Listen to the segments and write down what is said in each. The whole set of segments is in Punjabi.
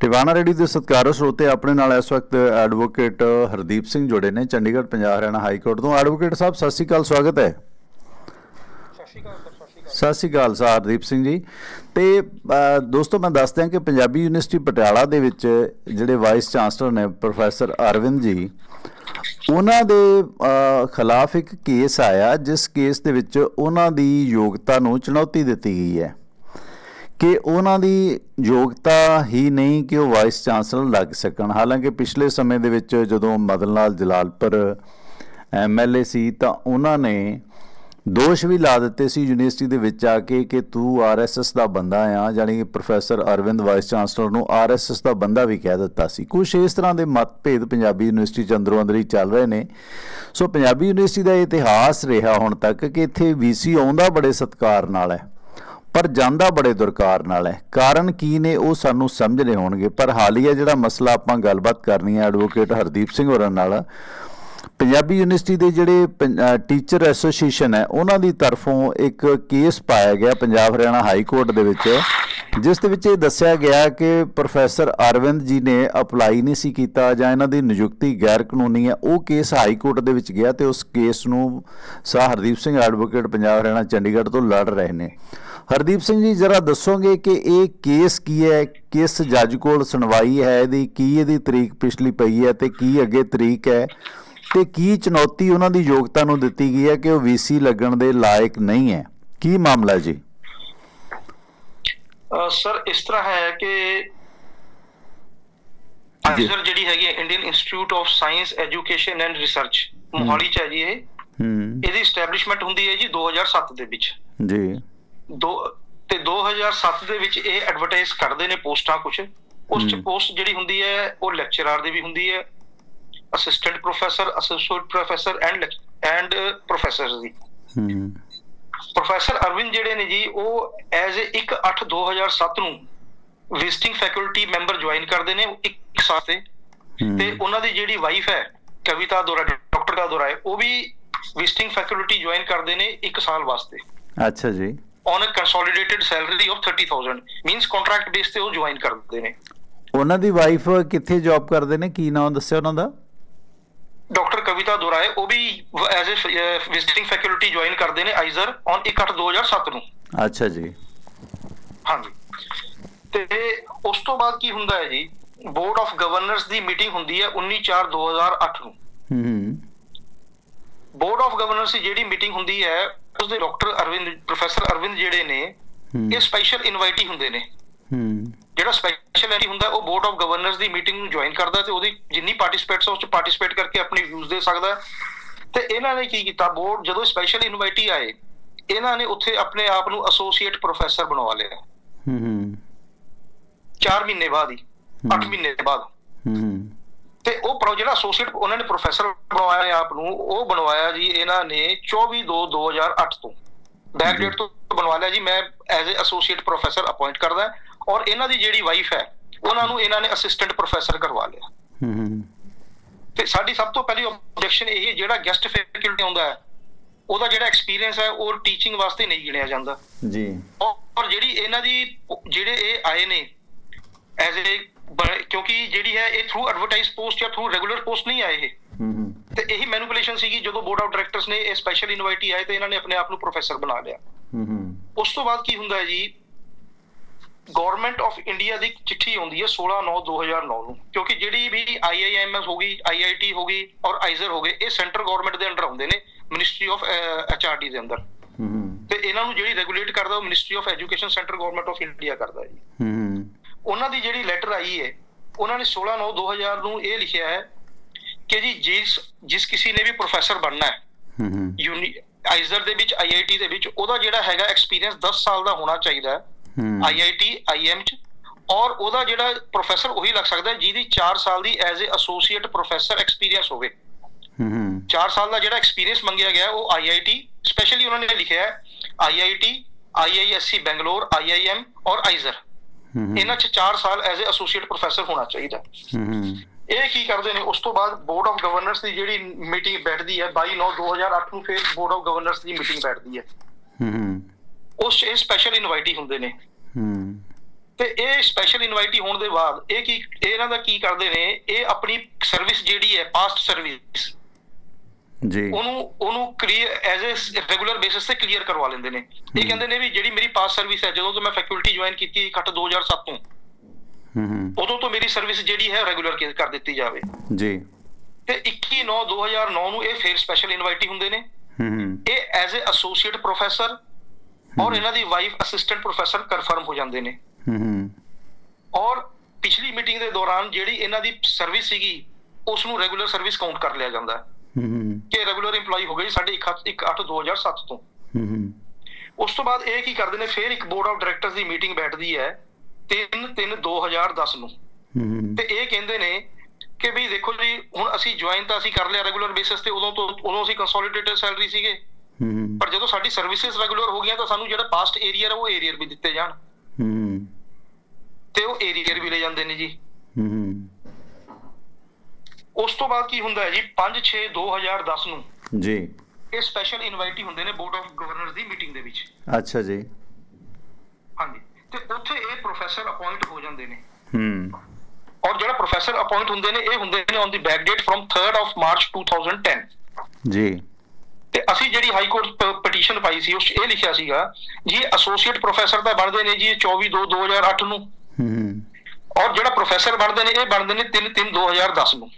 ਟਿਵਾਣਾ ਰੇਡੀ ਦੇ ਸਤਿਕਾਰਯੋਗ ਸਰੋਤੇ ਆਪਣੇ ਨਾਲ ਇਸ ਵਕਤ ਐਡਵੋਕੇਟ ਹਰਦੀਪ ਸਿੰਘ ਜੁੜੇ ਨੇ ਚੰਡੀਗੜ੍ਹ ਪੰਜਾਬ ਹਰਿਆਣਾ ਹਾਈ ਕੋਰਟ ਤੋਂ। ਐਡਵੋਕੇਟ ਸਾਹਿਬ ਸਤਿ ਸ਼੍ਰੀ ਅਕਾਲ ਸਵਾਗਤ ਹੈ। ਸਤਿ ਸ਼੍ਰੀ ਅਕਾਲ ਸਰ, ਸਤਿ ਹਰਦੀਪ ਸਿੰਘ ਜੀ। ਤੇ ਦੋਸਤੋ ਮੈਂ ਦੱਸ ਦਿਆਂ ਕਿ ਪੰਜਾਬੀ ਯੂਨੀਵਰਸਿਟੀ ਪਟਿਆਲਾ ਦੇ ਵਿੱਚ ਜਿਹੜੇ ਵਾਈਸ ਚਾਂਸਲਰ ਨੇ ਪ੍ਰੋਫੈਸਰ ਅਰਵਿੰਦ ਜੀ ਉਹਨਾਂ ਦੇ ਖਿਲਾਫ ਇੱਕ ਕੇਸ ਆਇਆ ਜਿਸ ਕੇਸ ਦੇ ਵਿੱਚ ਉਹਨਾਂ ਦੀ ਯੋਗਤਾ ਨੂੰ ਚੁਣੌਤੀ ਦਿੱਤੀ ਗਈ ਹੈ। ਕਿ ਉਹਨਾਂ ਦੀ ਯੋਗਤਾ ਹੀ ਨਹੀਂ ਕਿ ਉਹ ਵਾਈਸ ਚਾਂਸਲਰ ਲੱਗ ਸਕਣ। ਹਾਲਾਂਕਿ ਪਿਛਲੇ ਸਮੇਂ ਦੇ ਵਿੱਚ ਜਦੋਂ ਮਦਨ ਲਾਲ ਜਲਾਲਪੁਰ ਐਮਐਲਏ ਸੀ, ਤਾਂ ਉਹਨਾਂ ਨੇ ਦੋਸ਼ ਵੀ ਲਾ ਦਿੱਤੇ ਸੀ ਯੂਨੀਵਰਸਿਟੀ ਦੇ ਵਿੱਚ ਆ ਕੇ ਕਿ ਤੂੰ ਆਰਐਸਐਸ ਦਾ ਬੰਦਾ ਆ ਜਾਨੀ ਕਿ ਪ੍ਰੋਫੈਸਰ ਅਰਵਿੰਦ ਵਾਈਸ ਚਾਂਸਲਰ ਨੂੰ ਆਰਐਸਐਸ ਦਾ ਬੰਦਾ ਵੀ ਕਹਿ ਦਿੱਤਾ ਸੀ। ਕੁਝ ਇਸ ਤਰ੍ਹਾਂ ਦੇ ਮਤਭੇਦ ਪੰਜਾਬੀ ਯੂਨੀਵਰਸਿਟੀ ਚ ਅੰਦਰੋਂ ਅੰਦਰ ਹੀ ਚੱਲ ਰਹੇ ਨੇ। ਸੋ ਪੰਜਾਬੀ ਯੂਨੀਵਰਸਿਟੀ ਦਾ ਇਤਿਹਾਸ ਰਿਹਾ ਹੁਣ ਤੱਕ ਕਿ ਇੱਥੇ ਵੀਸੀ ਆਉਂਦਾ ਬੜੇ ਸਤਿਕਾਰ ਨਾਲ ਹੈ। ਪਰ ਜਾਂਦਾ ਬੜੇ ਦੁਰਕਾਰ ਨਾਲ ਹੈ। ਕਾਰਨ ਕੀ ਨੇ ਉਹ ਸਾਨੂੰ ਸਮਝਣੇ ਹੋਣਗੇ, ਪਰ ਹਾਲੀਆ ਜਿਹੜਾ ਮਸਲਾ ਆਪਾਂ ਗੱਲਬਾਤ ਕਰਨੀ ਹੈ ਐਡਵੋਕੇਟ ਹਰਦੀਪ ਸਿੰਘ ਹੋਰਾਂ ਨਾਲ ਪੰਜਾਬੀ ਯੂਨੀਵਰਸਿਟੀ ਦੇ ਜਿਹੜੇ ਟੀਚਰ ਐਸੋਸੀਏਸ਼ਨ ਹੈ, ਉਹਨਾਂ ਦੀ ਤਰਫੋਂ ਇੱਕ ਕੇਸ ਪਾਇਆ ਗਿਆ ਪੰਜਾਬ ਹਰਿਆਣਾ ਹਾਈ ਕੋਰਟ ਦੇ ਵਿੱਚ, ਜਿਸ ਦੇ ਵਿੱਚ ਇਹ ਦੱਸਿਆ ਗਿਆ ਕਿ ਪ੍ਰੋਫੈਸਰ ਅਰਵਿੰਦ ਜੀ ਨੇ ਅਪਲਾਈ ਨਹੀਂ ਸੀ ਕੀਤਾ ਜਾਂ ਇਹਨਾਂ ਦੀ ਨਿਯੁਕਤੀ ਗੈਰ ਕਾਨੂੰਨੀ ਹੈ, ਉਹ ਕੇਸ ਹਾਈ ਕੋਰਟ ਦੇ ਵਿੱਚ ਗਿਆ ਤੇ ਉਸ ਕੇਸ ਨੂੰ ਸਾਹ ਹਰਦੀਪ ਸਿੰਘ ਐਡਵੋਕੇਟ ਪੰਜਾਬ ਹਰਿਆਣਾ ਚੰਡੀਗੜ੍ਹ ਤੋਂ ਲੜ ਰਹੇ ਨੇ। ਹਰਦੀਪ ਸਿੰਘ ਜੀ, ਜਰਾ ਦੱਸੋਗੇ ਕਿ ਇਹ ਕੇਸ ਕੀ ਹੈ? ਕਿਸ ਜੱਜ ਕੋਲ ਸੁਣਵਾਈ ਹੈ? ਇਹਦੀ ਕੀ ਇਹਦੀ ਤਰੀਕ ਪਿਛਲੀ ਪਈ ਹੈ ਤੇ ਕੀ ਅੱਗੇ ਤਰੀਕ ਹੈ? ਤੇ ਕੀ ਚੁਣੌਤੀ ਉਹਨਾਂ ਦੀ ਯੋਗਤਾ ਨੂੰ ਦਿੱਤੀ ਗਈ ਹੈ ਕਿ ਉਹ ਵੀਸੀ ਲੱਗਣ ਦੇ ਲਾਇਕ ਨਹੀਂ ਹੈ? ਕੀ ਮਾਮਲਾ ਜੀ? ਸਰ ਇਸ ਤਰ੍ਹਾਂ ਹੈ ਕਿ। ਆਈਜ਼ਰ ਜਿਹੜੀ ਹੈਗੀ Indian institute of science education and research Mohali ਚ ਹੈ ਜੀ ਇਹ। ਹੂੰ। ਇਹਦੀ ਸਟੈਬਲਿਸ਼ਮੈਂਟ ਹੁੰਦੀ ਹੈ ਜੀ 2007 ਦੇ ਵਿੱਚ। ਜੀ। ਦੋ ਤੇ 2007 ਦੇ ਵਿੱਚ ਇਹ ਐਡਵਰਟਾਈਜ਼ ਕਰਦੇ ਨੇ ਪੋਸਟਾਂ ਕੁਝ ਉਸ ਚ। ਪੋਸਟ ਜਿਹੜੀ ਹੁੰਦੀ ਹੈ ਉਹ ਲੈਕਚਰਰ ਦੀ ਵੀ ਹੁੰਦੀ ਹੈ assistant professor associate professor and and professor ਦੀ ਹੂੰ। ਪ੍ਰੋਫੈਸਰ ਅਰਵਿੰਦ ਜਿਹੜੇ ਨੇ ਜੀ ਉਹ ਐਜ਼ ਅ 1/8/2007 ਨੂੰ ਵਿਜ਼ਿਟਿੰਗ ਫੈਕਲਟੀ ਮੈਂਬਰ ਜੁਆਇਨ ਕਰਦੇ ਨੇ ਇੱਕ ਸਾਲ ਤੇ। ਤੇ ਉਹਨਾਂ ਦੀ ਜਿਹੜੀ ਵਾਈਫ ਹੈ ਕਵਿਤਾ ਦੋਰਾ ਡਾਕਟਰ ਦਾ ਦੋਰਾ ਹੈ ਉਹ ਵੀ ਵਿਜ਼ਿਟਿੰਗ ਫੈਕਲਟੀ ਜੁਆਇਨ ਕਰਦੇ ਨੇ ਇੱਕ ਸਾਲ ਵਾਸਤੇ। ਅੱਛਾ ਜੀ। On a consolidated salary of 30000 means contract base ਤੇ ਉਹ ਜੁਆਇਨ ਕਰਦੇ ਨੇ। ਉਹਨਾਂ ਦੀ ਵਾਈਫ ਕਿੱਥੇ ਜੌਬ ਕਰਦੇ ਨੇ? ਕੀ ਨਾਮ ਦੱਸਿਆ ਉਹਨਾਂ ਦਾ? ਡਾਕਟਰ ਕਵਿਤਾ ਦੋਰਾ ਹੈ ਉਹ ਵੀ as a visiting faculty join ਕਰਦੇ ਨੇ ਆਈਜ਼ਰ ਔਨ 1/8/2007 ਨੂੰ। ਅੱਛਾ ਜੀ। ਹਾਂਜੀ। ਤੇ ਉਸ ਤੋਂ ਬਾਅਦ ਕੀ ਹੁੰਦਾ ਹੈ ਜੀ? ਬੋਰਡ ਆਫ ਗਵਰਨਰਸ ਦੀ ਮੀਟਿੰਗ ਹੁੰਦੀ ਹੈ 19/4/2008 ਨੂੰ। ਹੂੰ ਹੂੰ। ਬੋਰਡ ਆਫ ਗਵਰਨਰਸ ਦੀ ਜਿਹੜੀ ਮੀਟਿੰਗ ਹੁੰਦੀ ਹੈ ਉਸ ਦੇ ਡਾਕਟਰ ਅਰਵਿੰਦ ਪ੍ਰੋਫੈਸਰ ਅਰਵਿੰਦ ਜਿਹੜੇ ਨੇ ਇਹ ਸਪੈਸ਼ਲ ਇਨਵਾਈਟੀ ਹੁੰਦੇ ਨੇ। ਹੂੰ। ਜਿਹੜਾ ਸਪੈਸ਼ਲ ਐਂਟੀ ਹੁੰਦਾ ਉਹ ਬੋਰਡ ਆਫ ਗਵਰਨਰਸ ਦੀ ਮੀਟਿੰਗ ਨੂੰ ਜੁਆਇਨ ਕਰਦਾ ਤੇ ਉਹਦੀ ਜਿੰਨੀ ਪਾਰਟਿਸਿਪੇਟਸ ਉਸ ਚ ਪਾਰਟਿਸਿਪੇਟ ਕਰਕੇ ਆਪਣੀ ਵਿਊਜ਼ ਦੇ ਸਕਦਾ। ਤੇ ਇਹਨਾਂ ਨੇ ਕੀ ਕੀਤਾ? ਬੋਰਡ ਜਦੋਂ ਸਪੈਸ਼ਲ ਇਨਵਾਈਟੀ ਆਏ ਇਹਨਾਂ ਨੇ ਉੱਥੇ ਆਪਣੇ ਆਪ ਨੂੰ ਐਸੋਸੀਏਟ ਪ੍ਰੋਫੈਸਰ ਬਣਵਾ ਲਿਆ। ਹੂੰ ਹੂੰ। 4 ਮਹੀਨੇ ਬਾਅਦ ਹੀ 8 ਹਮ। ਮਹੀਨੇ ਬਾਅਦ। ਹੂੰ ਤੇ ਉਹ ਪ੍ਰੋ ਜਿਹੜਾ ਐਸੋਸੀਏਟ ਉਹਨਾਂ ਨੇ ਪ੍ਰੋਫੈਸਰ ਬਣਵਾਇਆ ਆਪ ਨੂੰ ਉਹ ਬਣਵਾਇਆ ਜੀ ਇਹਨਾਂ ਨੇ 24 2 2008 ਤੋਂ। ਬੈਕ ਡੇਟ ਤੋਂ ਬਣਵਾ ਲਿਆ ਜੀ। ਮੈਂ as a associate professor appoint ਕਰਦਾ। ਔਰ ਇਹਨਾਂ ਦੀ ਜਿਹੜੀ ਵਾਈਫ ਹੈ ਉਹਨਾਂ ਨੂੰ ਇਹਨਾਂ ਨੇ ਅਸਿਸਟੈਂਟ ਪ੍ਰੋਫੈਸਰ ਕਰਵਾ ਲਿਆ। ਹੂੰ ਤੇ ਸਾਡੀ ਸਭ ਤੋਂ ਪਹਿਲੀ ਆਬਜੈਕਸ਼ਨ ਇਹ ਹੈ ਜਿਹੜਾ ਗੈਸਟ ਫੈਕਲਟੀ ਆਉਂਦਾ ਹੈ ਉਹਦਾ ਜਿਹੜਾ ਐਕਸਪੀਰੀਅੰਸ ਹੈ ਉਹ ਟੀਚਿੰਗ ਵਾਸਤੇ ਨਹੀਂ ਗਿਣਿਆ ਜਾਂਦਾ। ਜੀ। ਔਰ ਜਿਹੜੀ ਇਹਨਾਂ ਦੀ ਜਿਹੜੇ ਇਹ ਆਏ ਨੇ ਐਜ਼ ਅ ਕਿਉਂਕਿ ਜਿਹੜੀ ਹੈ ਇਹ ਥਰੂ ਐਡਵਰਟਾਈਜ਼ ਪੋਸਟ ਜਾਂ ਥਰੂ ਰੈਗੂਲਰ ਪੋਸਟ ਨਹੀਂ ਆਏ ਇਹ। ਹੂੰ ਹੂੰ। ਤੇ ਇਹੀ ਮੈਨੂਪੂਲੇਸ਼ਨ ਸੀਗੀ ਜਦੋਂ ਬੋਰਡ ਆਫ ਡਾਇਰੈਕਟਰਸ ਨੇ ਇਹ ਸਪੈਸ਼ਲ ਇਨਵਾਈਟੀ ਆਏ ਤੇ ਇਹਨਾਂ ਨੇ ਆਪਣੇ ਆਪ ਨੂੰ ਪ੍ਰੋਫੈਸਰ ਬਣਾ ਲਿਆ। ਹੂੰ ਹੂੰ। ਉਸ ਤੋਂ ਬਾਅਦ ਕੀ ਹੁੰਦਾ ਹੈ ਜੀ ਗਵਰਨਮੈਂਟ ਆਫ ਇੰਡੀਆ ਦੀ ਚਿੱਠੀ ਆਉਂਦੀ ਹੈ 16/9/2009 ਨੂੰ ਕਿਉਂਕਿ ਜਿਹੜੀ ਵੀ ਆਈਆਈਐਮਐਸ ਹੋ ਗਈ ਆਈਆਈਟੀ ਹੋ ਗਈ ਔਰ ਆਈਜ਼ਰ ਹੋ ਗਏ ਇਹ ਸੈਂਟਰ ਗਵਰਨਮੈਂਟ ਦੇ ਅੰਡਰ ਆਉਂਦੇ ਨੇ ਮਿਨਿਸਟਰੀ ਆਫ ਐਚਆਰਡੀ ਦੇ ਅੰਦਰ। ਤੇ ਇਹਨਾਂ ਨੂੰ ਜਿਹੜੀ ਰੈਗੂਲੇਟ ਕਰਦਾ ਉਹ ministry of education centre government of India ਕਰਦਾ ਹੈ ਜੀ ਉਹਨਾਂ ਦੀ ਜਿਹੜੀ ਲੈਟਰ ਆਈ ਹੈ ਉਹਨਾਂ ਨੇ 16/9/2000 ਨੂੰ ਇਹ ਲਿਖਿਆ ਹੈ ਕਿ ਜੀ ਜਿਸ ਜਿਸ ਕਿਸੇ ਨੇ ਵੀ ਪ੍ਰੋਫੈਸਰ ਬਣਨਾ ਹੈ ਹੂੰ ਹੂੰ। ਯੂਨੀ ਆਈਜ਼ਰ ਦੇ ਵਿੱਚ ਆਈਆਈਟੀ ਦੇ ਵਿੱਚ ਉਹਦਾ ਜਿਹੜਾ ਹੈਗਾ ਐਕਸਪੀਰੀਅੰਸ 10 ਸਾਲ ਦਾ ਹੋਣਾ ਚਾਹੀਦਾ ਹੂੰ। ਆਈਆਈਟੀ ਆਈਐਮ ਚ। ਔਰ ਉਹਦਾ ਜਿਹੜਾ ਪ੍ਰੋਫੈਸਰ ਉਹੀ ਲੱਗ ਸਕਦਾ ਜਿਹਦੀ 4 ਸਾਲ ਦੀ as a associate professor experience ਹੋਵੇ। ਹੂੰ ਹੂੰ। 4 ਸਾਲ ਦਾ ਜਿਹੜਾ ਐਕਸਪੀਰੀਅੰਸ ਮੰਗਿਆ ਗਿਆ ਉਹ ਆਈਆਈਟੀ ਸਪੈਸ਼ਲੀ ਉਹਨਾਂ ਨੇ ਲਿਖਿਆ ਹੈ ਆਈਆਈਟੀ ਆਈਆਈਐਸਸੀ ਬੈਂਗਲੌਰ ਆਈਆਈਐਮ ਔਰ ਆਈਜ਼ਰ ਇਹਨਾਂ ਚ 4 ਸਾਲ ਐਜ਼ ਅ ਐਸੋਸੀਏਟ ਪ੍ਰੋਫੈਸਰ ਹੋਣਾ ਚਾਹੀਦਾ। ਹੂੰ ਇਹ ਕੀ ਕਰਦੇ ਨੇ ਉਸ ਤੋਂ ਬਾਅਦ ਬੋਰਡ ਆਫ ਗਵਰਨਰਸ ਦੀ ਜਿਹੜੀ ਮੀਟਿੰਗ ਬੈਠਦੀ ਹੈ 22 9 2008 ਨੂੰ ਫਿਰ ਬੋਰਡ ਆਫ ਗਵਰਨਰਸ ਦੀ ਮੀਟਿੰਗ ਬੈਠਦੀ ਹੈ ਹੂੰ। ਉਸ 'ਚ ਇਹ ਸਪੈਸ਼ਲ ਇਨਵਾਈਟੀ ਹੁੰਦੇ ਨੇ। ਹੂੰ। ਤੇ ਇਹ ਸਪੈਸ਼ਲ ਇਨਵਾਈਟੀ ਹੋਣ ਦੇ ਬਾਅਦ ਇਹ ਕੀ ਇਹ ਇਹਨਾਂ ਦਾ ਕੀ ਕਰਦੇ ਨੇ ਇਹ ਆਪਣੀ ਸਰਵਿਸ ਜਿਹੜੀ ਹੈ ਪਾਸਟ ਸਰਵਿਸ ਜੀ। ਉਹਨੂੰ ਉਹਨੂੰ clear as a regular basis ਤੇ ਕਲੀਅਰ ਕਰਵਾ ਲੈਂਦੇ ਨੇ। ਇਹ। ਕਹਿੰਦੇ ਨੇ ਵੀ ਜਿਹੜੀ ਮੇਰੀ ਪਾਸ ਸਰਵਿਸ ਹੈ ਜਦੋਂ ਤੋਂ ਮੈਂ ਫੈਕਲਟੀ ਜੁਆਇਨ ਕੀਤੀ ਇਕੱਠ 2007 ਤੋਂ ਹੂੰ ਹੂੰ। ਉਦੋਂ ਤੋਂ ਮੇਰੀ ਸਰਵਿਸ ਜਿਹੜੀ ਹੈ ਰੈਗੂਲਰ ਕਰ ਦਿੱਤੀ ਜਾਵੇ। ਜੀ। ਤੇ 21 9 2009 ਨੂੰ ਇਹ ਫੇਰ ਸਪੈਸ਼ਲ ਇਨਵਾਈਟੀ ਹੁੰਦੇ ਨੇ। ਹੂੰ ਹੂੰ। ਇਹ ਐਜ਼ ਅ ਐਸੋਸੀਏਟ ਪ੍ਰੋਫੈਸਰ ਔਰ ਇਹਨਾਂ ਦੀ ਵਾਈਫ ਅਸਿਸਟੈਂਟ ਪ੍ਰੋਫੈਸਰ ਕਨਫਰਮ ਹੋ ਜਾਂਦੇ ਨੇ। ਹੂੰ ਔਰ ਪਿਛਲੀ ਮੀਟਿੰਗ ਦੇ ਦੌਰਾਨ ਜਿਹੜੀ ਇਹਨਾਂ ਦੀ ਸਰਵਿਸ ਸੀਗੀ ਉਸ ਨੂੰ ਰੈਗੂਲਰ ਸਰਵਿਸ ਕਾਊਂਟ ਕਰ ਲਿਆ ਜਾਂਦਾ। ਹੈ ਕਿ ਰੈਗੂਲਰ EMPLOYE ਹੋ ਗਈ ਸਾਡੇ 1 8 2007 ਤੋਂ। ਹੂੰ ਹੂੰ। ਉਸ ਤੋਂ ਬਾਅਦ ਇਹ ਕੀ ਕਰਦੇ ਨੇ ਫਿਰ ਇੱਕ ਬੋਰਡ ਆਫ ਡਾਇਰੈਕਟਰਸ ਦੀ ਮੀਟਿੰਗ ਬੈਠਦੀ ਹੈ 3 3 2010 ਨੂੰ। ਤੇ ਇਹ ਕਹਿੰਦੇ ਨੇ ਕਿ ਵੀ ਦੇਖੋ ਜੀ ਹੁਣ ਅਸੀਂ ਜੁਆਇਨ ਤਾਂ ਅਸੀਂ ਕਰ ਲਿਆ ਰੈਗੂਲਰ ਬੇਸਿਸ ਤੇ ਉਦੋਂ ਤੋਂ ਉਦੋਂ ਅਸੀਂ ਕੰਸੋਲੀਡੇਟਡ ਸੈਲਰੀ ਸੀਗੇ। ਪਰ ਜਦੋਂ ਸਾਡੀ ਸਰਵਿਸਿਜ਼ ਰੈਗੂਲਰ ਹੋ ਗਈਆਂ ਤਾਂ ਸਾਨੂੰ ਜਿਹੜਾ ਪਾਸਟ ਏਰੀਅਰ ਉਹ ਏਰੀਅਰ ਵੀ ਦਿੱਤੇ ਜਾਣ। ਹੂੰ। ਤੇ ਉਹ ਏਰੀਅਰ ਵੀ ਲੈ ਜਾਂਦੇ ਨੇ ਜੀ। ਹੂੰ। ਹੂੰ ਉਸ ਤੋਂ ਬਾਅਦ ਕੀ ਹੁੰਦਾ ਹੈ ਜੀ? 5 6 2010 ਨੂੰ ਜੀ। ਇਹ ਸਪੈਸ਼ਲ ਇਨਵਾਈਟੀ ਹੁੰਦੇ ਨੇ ਬੋਰਡ ਆਫ ਗਵਰਨਰਸ ਦੀ ਮੀਟਿੰਗ ਦੇ ਵਿੱਚ। ਅੱਛਾ ਜੀ। ਹਾਂਜੀ। ਤੇ ਉੱਥੇ ਇਹ ਪ੍ਰੋਫੈਸਰ ਅਪਾਇੰਟ ਹੋ ਜਾਂਦੇ ਨੇ। ਹੂੰ। ਔਰ ਜਿਹੜਾ ਪ੍ਰੋਫੈਸਰ ਅਪਾਇੰਟ ਹੁੰਦੇ ਨੇ ਇਹ ਹੁੰਦੇ ਨੇ on the back date firm 3rd of March 2010 ਜੀ। ਤੇ ਅਸੀਂ ਜਿਹੜੀ ਹਾਈ ਕੋਰਟ ਪਟੀਸ਼ਨ ਪਾਈ ਸੀ ਉਸ ਇਹ ਲਿਖਿਆ ਸੀਗਾ ਜੀ ਐਸੋਸੀਏਟ ਪ੍ਰੋਫੈਸਰ ਤਾਂ ਬਣਦੇ ਨੇ ਜੀ 24 2 2008 ਨੂੰ। ਹੂੰ ਔਰ ਜਿਹੜਾ ਪ੍ਰੋਫੈਸਰ ਬਣਦੇ ਨੇ ਇਹ ਬਣਦੇ ਨੇ 3 3 2010 ਨੂੰ।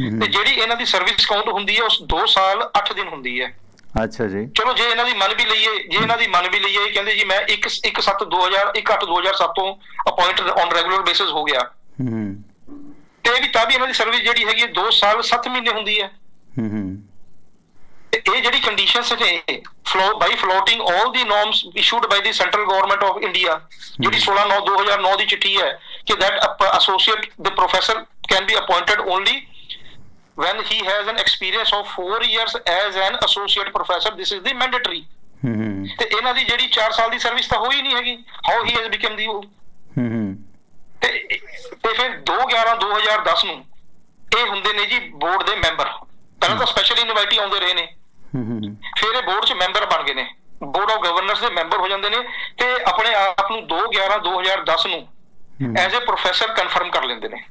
ਹੂੰ ਤੇ ਜਿਹੜੀ ਇਹਨਾਂ ਦੀ ਸਰਵਿਸ ਕਾਊਂਟ ਹੁੰਦੀ ਹੈ ਉਸ 2 ਸਾਲ 8 ਦਿਨ ਹੁੰਦੀ ਹੈ। ਅੱਛਾ ਜੀ। ਚਲੋ ਜੇ ਇਹਨਾਂ ਦੀ ਮੰਨ ਵੀ ਲਈਏ ਜੇ ਇਹਨਾਂ ਦੀ ਮੰਨ ਵੀ ਲਈਏ ਇਹ ਕਹਿੰਦੇ ਜੀ ਮੈਂ 1 1 7 2000 1 8 2007 ਤੋਂ ਅਪਾਇੰਟ ਔਨ ਰੈਗੂਲਰ ਬੇਸਿਸ ਹੋ ਗਿਆ। ਹੂੰ ਤੇ ਵੀ ਤਾਂ ਵੀ ਇਹਨਾਂ ਦੀ ਸਰਵਿਸ ਜਿਹੜੀ ਹੈਗੀ 2 ਸਾਲ 7 ਮਹੀਨੇ ਹੁੰਦੀ ਹੈ। ਹੂੰ ਹੂੰ। ਤੇ ਇਹ ਜਿਹੜੀ ਕੰਡੀਸ਼ਨਸ ਨੇ follow by floating 올 the norms issued by the central government of India ਜਿਹੜੀ 16 9 2009 ਦੀ ਚਿੱਠੀ ਹੈ ਕਿ that associate the professor can be appointed only when he has an experience of 4 years as an associate professor. This is the mandatory. ਤੇ ਇਹਨਾਂ ਦੀ ਜਿਹੜੀ 4 ਸਾਲ ਦੀ ਸਰਵਿਸ ਤਾਂ ਹੋਈ ਨਹੀਂ ਹੈਗੀ। How he has become the ਤੇ ਤੇ ਫਿਰ 2 11 2010 ਨੂੰ ਇਹ ਹੁੰਦੇ ਨੇ ਜੀ ਬੋਰਡ ਦੇ ਮੈਂਬਰ ਪਹਿਲਾਂ ਤਾਂ ਸਪੈਸ਼ਲ ਇਨਵਾਈਟੀ ਆਉਂਦੇ ਰਹੇ ਨੇ। ਫਿਰ ਇਹ ਬੋਰਡ 'ਚ ਮੈਂਬਰ ਬਣ ਗਏ ਨੇ। ਬੋਰਡ ਆਫ ਗਵਰਨਰਸ ਦੇ ਮੈਂਬਰ ਹੋ ਜਾਂਦੇ ਨੇ ਤੇ ਆਪਣੇ ਆਪ ਨੂੰ 2 11 2010 ਨੂੰ ਐਜ਼ ਅ ਪ੍ਰੋਫੈਸਰ ਕਨਫਰਮ ਕਰ ਲੈਂਦੇ ਨੇ।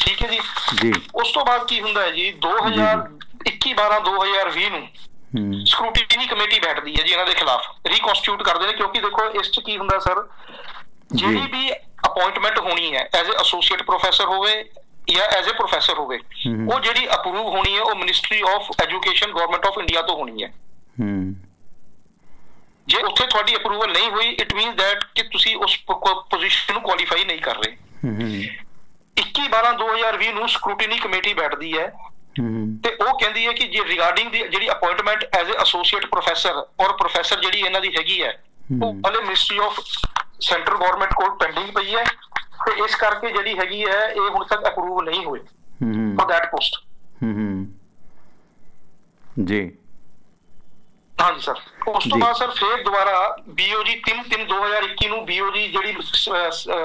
ਠੀਕ ਹੈ ਜੀ? ਜੀ। ਉਸ ਤੋਂ ਬਾਅਦ ਕੀ ਹੁੰਦਾ ਹੈ ਜੀ? 2021 12 2020 ਨੂੰ ਹੂੰ। ਸਕਰੂਟੀਨੀ ਕਮੇਟੀ ਬੈਠਦੀ ਹੈ ਜੀ ਇਹਨਾਂ ਦੇ ਖਿਲਾਫ। ਰੀਕਨਸਟੀਟਿਊਟ ਕਰਦੇ ਨੇ ਕਿਉਂਕਿ ਦੇਖੋ ਇਸ 'ਚ ਕੀ ਹੁੰਦਾ ਸਰ? ਜਿਹੜੀ। ਵੀ ਅਪਾਇੰਟਮੈਂਟ ਹੋਣੀ ਹੈ ਐਜ਼ ਅ ਐਸੋਸੀਏਟ ਪ੍ਰੋਫੈਸਰ ਹੋਵੇ ਜਾਂ ਐਜ਼ ਅ ਪ੍ਰੋਫੈਸਰ ਹੋਵੇ। ਉਹ ਜਿਹੜੀ ਅਪਰੂਵ ਹੋਣੀ ਹੈ ਉਹ ministry of education government of India ਤੋਂ ਹੋਣੀ ਹੈ। ਹੂੰ। ਜੇ ਉੱਥੇ ਤੁਹਾਡੀ ਅਪਰੂਵਲ ਨਹੀਂ ਹੋਈ ਇਟ ਮੀਨਸ ਦੈਟ ਕਿ ਤੁਸੀਂ ਉਸ ਪੋਜੀਸ਼ਨ ਨੂੰ ਕੁਆਲੀਫਾਈ ਨਹੀਂ ਕਰ ਰਹੇ। ਹੂੰ ਹੂੰ। 21 12 2020 ਨੂੰ ਸਕਰੂਟੀਨੀ ਕਮੇਟੀ ਬੈਠਦੀ ਹੈ। ਹੂੰ। ਤੇ ਉਹ ਕਹਿੰਦੀ ਹੈ ਕਿ ਜੇ ਰਿਗਾਰਡਿੰਗ ਦੀ ਜਿਹੜੀ appointment as a associate professor ਔਰ ਪ੍ਰੋਫੈਸਰ ਜਿਹੜੀ ਇਹਨਾਂ ਦੀ ਹੈਗੀ ਹੈ ਉਹ। ਹਲੇ ਮਿਨਿਸਟਰੀ ਆਫ ਸੈਂਟਰਲ ਗਵਰਨਮੈਂਟ ਕੋਲ ਪੈਂਡਿੰਗ ਪਈ ਹੈ। ਤੇ ਇਸ ਕਰਕੇ ਜਿਹੜੀ ਹੈਗੀ ਹੈ ਇਹ ਹੁਣ ਤੱਕ ਅਪਰੂਵ ਨਹੀਂ ਹੋਈ। ਹੂੰ ਫॉर दैट ਪੋਸਟ ਹੂੰ ਜੀ। ਹਾਂਜੀ ਸਰ ਉਸ ਤੋਂ ਬਾਅਦ ਸਰ ਫੇਰ ਦੁਬਾਰਾ ਬੀਓਜੀ 33 2021 ਨੂੰ ਬੀਓਜੀ ਜਿਹੜੀ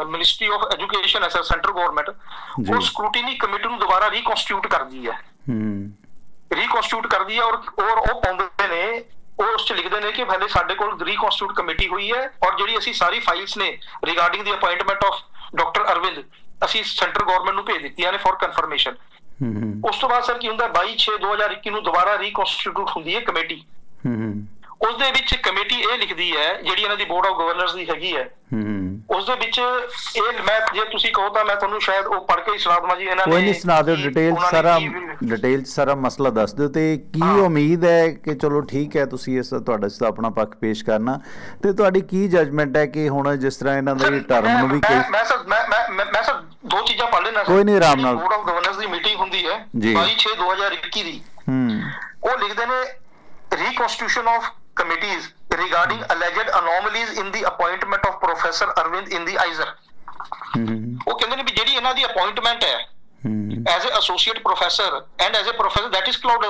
ministry of education uh centre government ਉਹ ਸਕ੍ਰੂਟਨੀ ਕਮੇਟੀ ਨੂੰ ਦੁਬਾਰਾ ਰੀਕਨਸਟੀਟਿਊਟ ਕਰਦੀ ਹੈ। ਹੂੰ। ਰੀਕਨਸਟੀਟਿਊਟ ਕਰਦੀ ਹੈ ਔਰ ਔਰ ਉਹ ਪਾਉਂਦੇ ਨੇ ਉਹ ਉਸ ਚ ਲਿਖਦੇ ਨੇ ਕਿ ਭਲੇ ਸਾਡੇ ਕੋਲ ਰੀਕਨਸਟੀਟਿਊਟ ਕਮੇਟੀ ਹੋਈ ਹੈ ਔਰ ਜਿਹੜੀ ਅਸੀਂ ਸਾਰੀ ਫਾਈਲਸ ਨੇ regarding the appointment of doctor Arvind ਅਸੀਂ ਸੈਂਟਰਲ ਗਵਰਨਮੈਂਟ ਨੂੰ ਭੇਜ ਦਿੱਤੀਆਂ ਨੇ ਫॉर ਕਨਫਰਮੇਸ਼ਨ ਉਸ ਤੋਂ ਬਾਅਦ ਸਰ ਕੀ ਹੁੰਦਾ 22 6 2021 ਨੂੰ ਦੁਬਾਰਾ ਰੀਕਨਸਟੀਟਿਊਟ ਹੁੰਦੀ ਹੈ ਕਮੇਟੀ। ਹੂੰ ਹੂੰ। ਉਸ ਦੇ ਵਿੱਚ ਕਮੇਟੀ ਇਹ ਲਿਖਦੀ ਹੈ ਜਿਹੜੀ ਇਹਨਾਂ ਦੀ ਬੋਰਡ ਆਫ ਗਵਰਨਰਸ ਦੀ ਹੈਗੀ ਹੈ ਹੂੰ। ਉਸ ਦੇ ਵਿੱਚ ਇਹ ਮੈਂ ਜੇ ਤੁਸੀਂ ਕਹੋ ਤਾਂ ਮੈਂ ਤੁਹਾਨੂੰ ਸ਼ਾਇਦ ਉਹ ਪੜ੍ਹ ਕੇ ਹੀ ਸੁਣਾ ਦਵਾਂ ਜੀ ਇਹਨਾਂ ਨੇ ਕੋਈ ਨਹੀਂ ਸੁਣਾ ਦਿਓ ਡਿਟੇਲ ਸਾਰਾ ਡਿਟੇਲ ਸਾਰਾ ਮਸਲਾ ਦੱਸ ਦਿਓ ਤੇ ਕੀ। ਉਮੀਦ ਹੈ ਕਿ ਚਲੋ ਠੀਕ ਹੈ ਤੁਸੀਂ ਇਸ ਤੁਹਾਡਾ ਇਸ ਦਾ ਆਪਣਾ ਪੱਖ ਪੇਸ਼ ਕਰਨਾ ਤੇ ਤੁਹਾਡੀ ਕੀ ਜਜਮੈਂਟ ਹੈ ਕਿ ਹੁਣ ਜਿਸ ਤਰ੍ਹਾਂ ਇਹਨਾਂ ਦੀ ਟਰਮ ਨੂੰ ਵੀ ਮੈਂ- ਕਈ ਮੈਂ ਸਰ ਮੈਂ ਮੈਂ ਮੈਂ- ਸਰ ਦੋ ਚੀਜ਼ਾਂ ਪੜ੍ਹ ਲੈਣਾ ਕੋਈ ਨਹੀਂ, ਆਰਾਮ ਨਾਲ। ਬੋਰਡ ਆਫ ਗਵਰਨਰਸ ਦੀ ਮੀਟਿੰਗ ਹੁੰਦੀ ਹੈ ਜੀ। 22 6 2021 ਦੀ ਹੂੰ ਉਹ ਲਿਖਦੇ ਨੇ reconstitution of committees regarding alleged anomalies in the appointment of professor Arvind in the ISER ਉਹ ਕਹਿੰਦੇ ਨੇ ਵੀ ਜਿਹੜੀ ਇਹਨਾਂ ਦੀ ਅਪਾਇੰਟਮੈਂਟ ਹੈ as a associate professor and as a professor that is cloud